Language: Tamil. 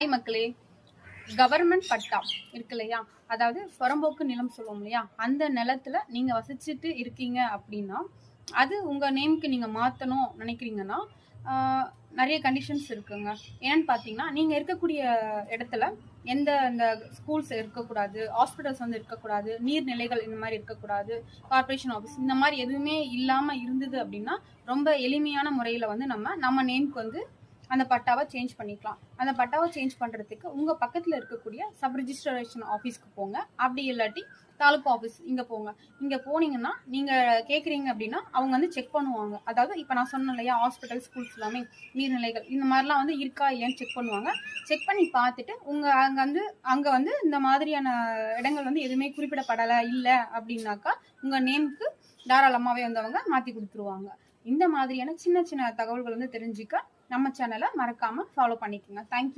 ஹாய் மக்களே கவர்மெண்ட் பட்டா இருக்கு இல்லையா? அதாவது புறம்போக்கு நிலம் சொல்லுவோம் இல்லையா? அந்த நிலத்துல நீங்க வசிச்சுட்டு இருக்கீங்க அப்படின்னா அது உங்க நேம்க்கு நீங்க மாத்தணும் நினைக்கிறீங்கன்னா நிறைய கண்டிஷன்ஸ் இருக்குங்க. ஏன்னு பார்த்தீங்கன்னா நீங்க இருக்கக்கூடிய இடத்துல எந்த இந்த ஸ்கூல்ஸ் இருக்கக்கூடாது ஹாஸ்பிட்டல்ஸ் வந்து இருக்கக்கூடாது நீர்நிலைகள் இந்த மாதிரி இருக்கக்கூடாது கார்ப்பரேஷன் ஆஃபீஸ் இந்த மாதிரி எதுவுமே இல்லாம இருந்தது அப்படின்னா ரொம்ப எளிமையான முறையில வந்து நம்ம நம்ம நேம்க்கு வந்து அந்த பட்டாவை சேஞ்ச் பண்ணிக்கலாம். அந்த பட்டாவை சேஞ்ச் பண்ணுறதுக்கு உங்கள் பக்கத்தில் இருக்கக்கூடிய சப் ரிஜிஸ்ட்ரேஷன் ஆஃபீஸ்க்கு போங்க. அப்படி இல்லாட்டி தாலுக்கா ஆஃபீஸ் இங்கே போங்க. இங்கே போனீங்கன்னா நீங்கள் கேட்குறீங்க அப்படின்னா அவங்க வந்து செக் பண்ணுவாங்க. அதாவது இப்போ நான் சொன்னேன் இல்லையா ஹாஸ்பிட்டல் ஸ்கூல்ஸ் எல்லாமே நீர்நிலைகள் இந்த மாதிரிலாம் வந்து இருக்கா இல்லையான்னு செக் பண்ணுவாங்க. செக் பண்ணி பார்த்துட்டு உங்கள் அங்கே வந்து அங்கே வந்து இந்த மாதிரியான இடங்கள் வந்து எதுவுமே குறிப்பிடப்படலை இல்லை அப்படின்னாக்கா உங்கள் நேமுக்கு தாராளமாகவே வந்து அவங்க மாற்றி கொடுத்துருவாங்க. இந்த மாதிரியான சின்ன சின்ன தகவல்கள் வந்து தெரிஞ்சுக்க நம்ம சேனலை மறக்காமல் ஃபாலோ பண்ணிக்கோங்க. தேங்க்யூ